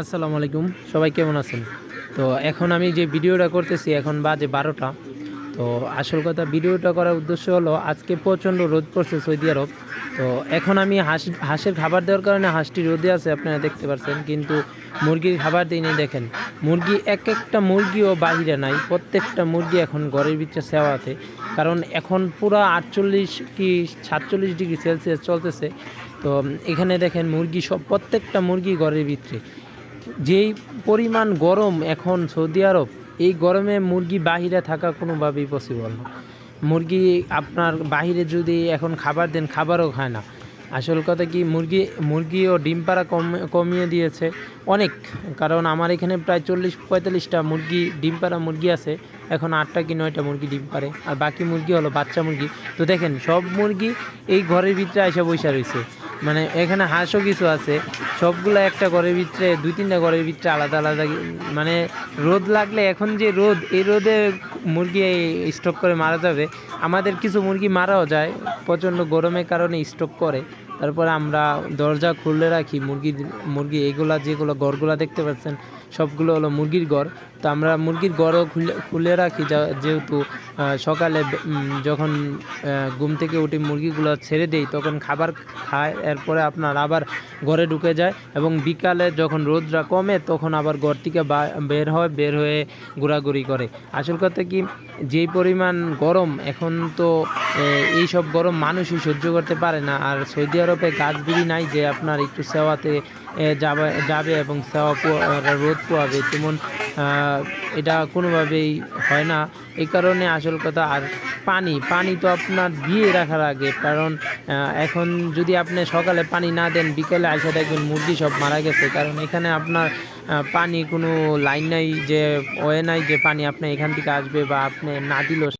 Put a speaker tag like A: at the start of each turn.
A: আসসালামু আলাইকুম। সবাই কেমন আছেন? তো এখন আমি যে ভিডিওটা করতেছি, এখন বাজে বারোটা। তো আসল কথা ভিডিওটা করার উদ্দেশ্য হলো, আজকে প্রচণ্ড রোদ পড়ছে সৌদি আরব। তো এখন আমি হাঁস, হাঁসের খাবার দেওয়ার কারণে হাঁসটি রোদে আছে, আপনারা দেখতে পাচ্ছেন কিন্তু মুরগির খাবার নেই, দেখেন। মুরগি, এক একটা মুরগিও বাহিরে নাই। প্রত্যেকটা মুরগি এখন ঘরের ভিতরে সেওয়াতে কারণ এখন পুরো আটচল্লিশ কি সাতচল্লিশ ডিগ্রি সেলসিয়াস চলতেছে। তো এখানে দেখেন মুরগি সব, প্রত্যেকটা মুরগি ঘরের ভিতরে। যেই পরিমাণ গরম এখন সৌদি আরব, এই গরমে মুরগি বাহিরে থাকা কোনোভাবেই পসিবল না। মুরগি আপনার বাহিরে যদি এখন খাবার দেন, খাবারও খায় না। আসল কথা কি, মুরগি, মুরগিও ডিম পাড়া কম, কমিয়ে দিয়েছে অনেক। কারণ আমার এখানে প্রায় চল্লিশ, পঁয়তাল্লিশটা মুরগি, ডিম পাড়া মুরগি আছে। এখন আটটা কি নয়টা মুরগি ডিম পারে আর বাকি মুরগি হলো বাচ্চা মুরগি। তো দেখেন, সব মুরগি এই ঘরের ভিতরে এসে বসে রয়েছে মানে এখানে হাঁসও কিছু আছে, সবগুলো একটা ঘরের ভিতরে, দুই তিনটা ঘরের ভিতরে আলাদা আলাদা মানে রোদ লাগলে এখন যে রোদ, এই রোদে মুরগি স্টক করে মারা যাবে। আমাদের কিছু মুরগি মারাও যায়, প্রচণ্ড গরমের কারণে স্টক করে। তারপরে আমরা দরজা খুলে রাখি, মুরগি মুরগি এগুলা যেগুলো ঘরগুলা দেখতে পাচ্ছেন, সবগুলো হলো মুরগির ঘর তো আমরা মুরগির ঘরও খুলে খুলে রাখি যেহেতু সকালে যখন ঘুম থেকে উঠে মুরগিগুলো ছেড়ে দেই, তখন খাবার খায়, এরপরে আপনার আবার ঘরে ঢুকে যায় এবং বিকালে যখন রোদটা কমে, তখন আবার ঘর থেকে বের হয়, বের হয়ে ঘোরাঘুরি করে। আসল কথা কি, যেই পরিমাণ গরম, এখন তো এই সব গরম মানুষই সহ্য করতে পারে না। আর সৌদি আরবে গাছ বিড়ি নাই যে আপনার একটু সেওয়াতে যাবে যাবে এবং সেওয়া রোদ পোয়াবে তেমন এটা কোনোভাবেই হয় না। এই কারণে আসল কথা আর পানি পানি তো আপনার দিয়ে রাখার আগে, কারণ এখন যদি আপনি সকালে পানি না দেন, বিকেলে আসে দেখবেন মুরগি সব মারা গেছে। কারণ এখানে আপনার পানি কোনো লাইন নাই যে, ওয়ে নাই যে পানি আপনি এখান থেকে আসবে বা আপনি না দিলেও